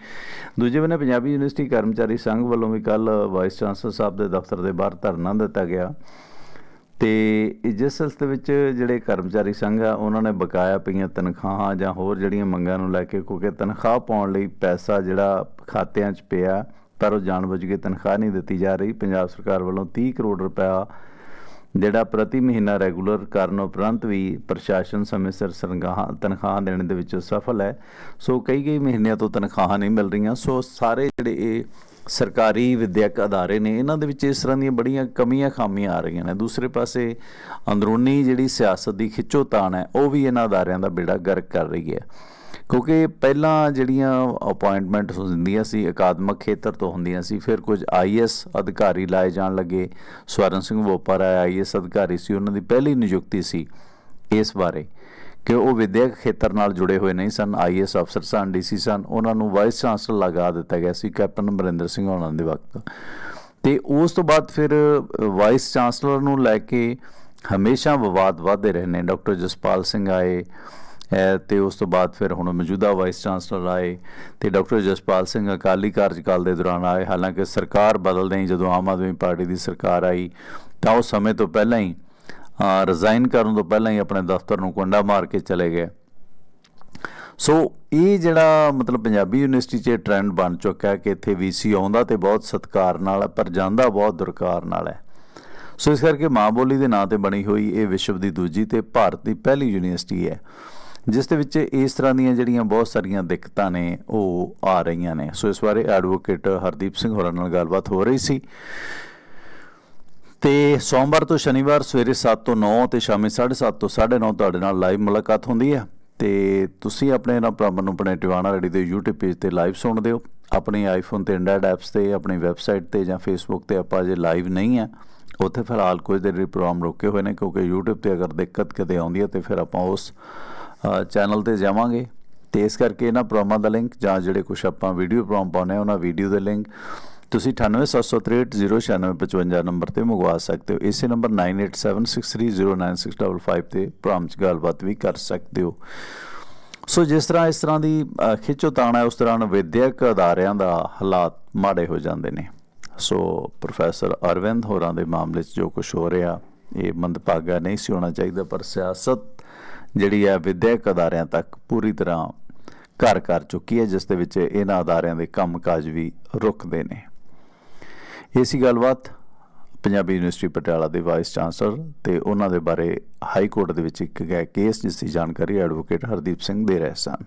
ਦੂਜੇ ਬੰਨੇ ਪੰਜਾਬੀ ਯੂਨੀਵਰਸਿਟੀ ਕਰਮਚਾਰੀ ਸੰਘ ਵੱਲੋਂ ਵੀ ਕੱਲ ਵਾਈਸ ਚਾਂਸਲਰ ਸਾਹਿਬ ਦੇ ਦਫ਼ਤਰ ਦੇ ਬਾਹਰ ਧਰਨਾ ਦਿੱਤਾ ਗਿਆ। ਤੇ ਜਿਸ ਸਿਲਸਿਲੇ ਵਿੱਚ ਜਿਹੜੇ ਕਰਮਚਾਰੀ ਸੰਘ ਆ, ਉਹਨਾਂ ਨੇ ਬਕਾਇਆ ਪਈਆਂ ਤਨਖਾਹਾਂ ਜਾਂ ਹੋਰ ਜਿਹੜੀਆਂ ਮੰਗਾਂ ਨੂੰ ਲੈ ਕੇ, ਕਿਉਂਕਿ ਤਨਖਾਹ ਪਾਉਣ ਲਈ ਪੈਸਾ ਜਿਹੜਾ ਖਾਤਿਆਂ 'ਚ ਪਿਆ, ਪਰ ਉਹ ਜਾਣਬੁੱਝ ਕੇ ਤਨਖਾਹ ਨਹੀਂ ਦਿੱਤੀ ਜਾ ਰਹੀ। ਪੰਜਾਬ ਸਰਕਾਰ ਵੱਲੋਂ 30 ਕਰੋੜ ਰੁਪਇਆ ਜਿਹੜਾ ਪ੍ਰਤੀ ਮਹੀਨਾ ਰੈਗੂਲਰ ਕਰਨ ਉਪਰੰਤ ਵੀ ਪ੍ਰਸ਼ਾਸਨ ਸਮੇਂ ਸਿਰ ਤਨਖਾਹਾਂ ਤਨਖਾਹ ਦੇਣ ਦੇ ਵਿੱਚ ਸਫਲ ਹੈ। ਸੋ ਕਈ ਕਈ ਮਹੀਨਿਆਂ ਤੋਂ ਤਨਖਾਹਾਂ ਨਹੀਂ ਮਿਲ ਰਹੀਆਂ। ਸੋ ਸਾਰੇ ਜਿਹੜੇ ਇਹ ਸਰਕਾਰੀ ਵਿਦਿਅਕ ਅਦਾਰੇ ਨੇ, ਇਹਨਾਂ ਦੇ ਵਿੱਚ ਇਸ ਤਰ੍ਹਾਂ ਦੀਆਂ ਬੜੀਆਂ ਕਮੀਆਂ ਖਾਮੀਆਂ ਆ ਰਹੀਆਂ ਨੇ। ਦੂਸਰੇ ਪਾਸੇ ਅੰਦਰੂਨੀ ਜਿਹੜੀ ਸਿਆਸਤ ਦੀ ਖਿੱਚੋਤਾਣ ਹੈ, ਉਹ ਵੀ ਇਹਨਾਂ ਅਦਾਰਿਆਂ ਦਾ ਬੇੜਾ ਗਰਕ ਕਰ ਰਹੀ ਹੈ। ਕਿਉਂਕਿ ਪਹਿਲਾਂ ਜਿਹੜੀਆਂ ਅਪਾਇੰਟਮੈਂਟ ਹੁੰਦੀਆਂ ਸੀ, ਅਕਾਦਮਿਕ ਖੇਤਰ ਤੋਂ ਹੁੰਦੀਆਂ ਸੀ, ਫਿਰ ਕੁਝ ਆਈਐਸ ਅਧਿਕਾਰੀ ਲਾਏ ਜਾਣ ਲੱਗੇ। ਸਵਰਨ ਸਿੰਘ ਬੋਪਰ ਆਈਐਸ ਅਧਿਕਾਰੀ ਸੀ, ਉਹਨਾਂ ਦੀ ਪਹਿਲੀ ਨਿਯੁਕਤੀ ਸੀ ਇਸ ਬਾਰੇ। ਕਿ ਉਹ ਵਿਦਿਅਕ ਖੇਤਰ ਨਾਲ ਜੁੜੇ ਹੋਏ ਨਹੀਂ ਸਨ ਆਈਐਸ ਅਫਸਰ ਸਨ ਡੀਸੀ ਸਨ, ਉਹਨਾਂ ਨੂੰ ਵਾਈਸ ਚਾਂਸਲਰ ਲਗਾ ਦਿੱਤਾ ਗਿਆ ਸੀ, ਕੈਪਟਨ ਅਮਰਿੰਦਰ ਸਿੰਘ ਉਹਨਾਂ ਦੇ ਵਕਤ। ਤੇ ਉਸ ਤੋਂ ਬਾਅਦ ਫਿਰ ਵਾਈਸ ਚਾਂਸਲਰ ਨੂੰ ਲੈ ਕੇ ਹਮੇਸ਼ਾ ਵਿਵਾਦ ਵਧਦੇ ਰਹੇ ਨੇ। ਡਾਕਟਰ ਜਸਪਾਲ ਸਿੰਘ ਆਏ ਹੈ ਤੇ ਉਸ ਤੋਂ ਬਾਅਦ ਫਿਰ ਹੁਣ ਮੌਜੂਦਾ ਵਾਈਸ ਚਾਂਸਲਰ ਆਏ ਤੇ ਡਾਕਟਰ ਜਸਪਾਲ ਸਿੰਘ ਅਕਾਲੀ ਕਾਰਜਕਾਲ ਦੇ ਦੌਰਾਨ ਆਏ। ਹਾਲਾਂਕਿ ਸਰਕਾਰ ਬਦਲਦੇ ਹੀ ਜਦੋਂ ਆਮ ਆਦਮੀ ਪਾਰਟੀ ਦੀ ਸਰਕਾਰ ਆਈ ਤਾਂ ਉਸ ਸਮੇਂ ਤੋਂ ਪਹਿਲਾਂ ਹੀ ਰਿਜ਼ਾਈਨ ਕਰਨ ਤੋਂ ਪਹਿਲਾਂ ਹੀ ਆਪਣੇ ਦਫ਼ਤਰ ਨੂੰ ਕੁੰਡਾ ਮਾਰ ਕੇ ਚਲੇ ਗਏ। ਸੋ ਇਹ ਜਿਹੜਾ ਮਤਲਬ ਪੰਜਾਬੀ ਯੂਨੀਵਰਸਿਟੀ 'ਚ ਟ੍ਰੈਂਡ ਬਣ ਚੁੱਕਾ ਹੈ ਕਿ ਇੱਥੇ ਵੀਸੀ ਆਉਂਦਾ ਤੇ ਬਹੁਤ ਸਤਿਕਾਰ ਨਾਲ ਹੈ, ਪਰ ਜਾਂਦਾ ਬਹੁਤ ਦੁਰਕਾਰ ਨਾਲ ਹੈ। ਸੋ ਇਸ ਕਰਕੇ ਮਾਂ ਬੋਲੀ ਦੇ ਨਾਂ ਤੇ ਬਣੀ ਹੋਈ ਇਹ ਵਿਸ਼ਵ ਦੀ ਦੂਜੀ ਤੇ ਭਾਰਤ ਦੀ ਪਹਿਲੀ ਯੂਨੀਵਰਸਿਟੀ ਹੈ। ਜਿਸ ਦੇ ਵਿੱਚ ਇਸ ਤਰ੍ਹਾਂ ਦੀਆਂ ਜਿਹੜੀਆਂ ਬਹੁਤ ਸਾਰੀਆਂ ਦਿੱਕਤਾਂ ਨੇ, ਉਹ ਆ ਰਹੀਆਂ ਨੇ। ਸੋ ਇਸ ਬਾਰੇ ਐਡਵੋਕੇਟ ਹਰਦੀਪ ਸਿੰਘ ਹੋਰਾਂ ਨਾਲ ਗੱਲਬਾਤ ਹੋ ਰਹੀ ਸੀ। ਤੇ ਸੋਮਵਾਰ ਤੋਂ ਸ਼ਨੀਵਾਰ ਸਵੇਰੇ 7 ਤੋਂ 9 ਤੇ ਸ਼ਾਮੀ 7:30 ਤੋਂ 9:30 ਤੁਹਾਡੇ ਨਾਲ ਲਾਈਵ ਮੁਲਾਕਾਤ ਹੁੰਦੀ ਹੈ। ਤੇ ਤੁਸੀਂ ਆਪਣੇ ਇਹਨਾਂ ਪ੍ਰੋਗਰਾਮ ਨੂੰ ਆਪਣੇ ਟਿਵਾਣਾ ਰੈਡੀ ਦੇ YouTube ਪੇਜ ਤੇ ਲਾਈਵ ਸੁਣਦੇ ਹੋ ਆਪਣੇ ਆਈਫੋਨ ਤੇ ਐਂਡਰਾਇਡ ਐਪਸ ਤੇ, ਆਪਣੀ ਵੈਬਸਾਈਟ ਤੇ ਜਾਂ ਫੇਸਬੁੱਕ ਤੇ ਆਪਾਂ ਜੇ ਲਾਈਵ ਨਹੀਂ ਆ ਉੱਥੇ ਫਿਲਹਾਲ ਕੁਝ ਦੇਰ ਲਈ ਪ੍ਰੋਗਰਾਮ ਰੋਕੇ ਹੋਏ ਨੇ, ਕਿਉਂਕਿ YouTube ਤੇ ਅਗਰ ਦਿੱਕਤ ਕਦੇ ਆਉਂਦੀ ਹੈ, ਤੇ ਫਿਰ ਆਪਾਂ ਉਸ ਚੈਨਲ ਤੇ ਜਾਵਾਂਗੇ ਤੇ ਇਸ ਕਰਕੇ ਇਹਨਾਂ ਪ੍ਰੋਗਰਾਮਾਂ ਦਾ ਲਿੰਕ ਜਾਂ ਜਿਹੜੇ ਕੁਝ ਆਪਾਂ ਵੀਡੀਓ ਪ੍ਰੋਗਰਾਮ ਪਾਉਨੇ ਆ ਉਹਨਾਂ ਵੀਡੀਓ ਦੇ ਲਿੰਕ ਤੁਸੀਂ 9876309655 ਨੰਬਰ ਤੇ ਮੰਗਵਾ ਸਕਦੇ ਹੋ। ਇਸੇ ਨੰਬਰ 9876309655 ਤੇ ਪ੍ਰੋਗਰਾਮ 'ਚ ਗੱਲਬਾਤ ਵੀ ਕਰ ਸਕਦੇ ਹੋ। ਸੋ ਜਿਸ ਤਰ੍ਹਾਂ ਇਸ ਤਰ੍ਹਾਂ ਦੀ ਅ, ਖਿੱਚੋਤਾਣ ਹੈ ਉਸ ਤਰ੍ਹਾਂ ਵਿਦਿਅਕ ਅਦਾਰਿਆਂ ਦਾ ਹਾਲਾਤ ਮਾੜੇ ਹੋ ਜਾਂਦੇ ਨੇ। ਸੋ ਪ੍ਰੋਫੈਸਰ ਅਰਵਿੰਦ ਹੋਰਾਂ ਦੇ ਮਾਮਲੇ 'ਚ ਜੋ ਕੁਝ ਹੋ ਰਿਹਾ ਇਹ ਮੰਦਭਾਗਾ ਨਹੀਂ ਸੀ ਹੋਣਾ ਚਾਹੀਦਾ ਪਰ ਸਿਆਸਤ ਜਿਹੜੀ ਹੈ ਵਿਦਿਅਕ ਅਦਾਰਿਆਂ ਤੱਕ ਪੂਰੀ ਤਰ੍ਹਾਂ ਘਰ ਕਰ ਚੁੱਕੀ ਹੈ, ਜਿਸ ਦੇ ਵਿੱਚ ਇਹਨਾਂ ਅਦਾਰਿਆਂ ਦੇ ਕੰਮਕਾਜ ਵੀ ਰੁਕਦੇ ਨੇ। ਇਹ ਗੱਲਬਾਤ ਪੰਜਾਬੀ ਯੂਨੀਵਰਸਿਟੀ ਪਟਿਆਲਾ ਦੇ ਵਾਈਸ ਚਾਂਸਲਰ ਤੇ ਉਹਨਾਂ ਦੇ ਬਾਰੇ ਹਾਈ ਕੋਰਟ ਦੇ ਵਿੱਚ ਇੱਕ ਗਏ ਕੇਸ ਜਿਸ ਦੀ ਜਾਣਕਾਰੀ ਐਡਵੋਕੇਟ ਹਰਦੀਪ ਸਿੰਘ ਦੇ ਰਹੇ ਸਨ।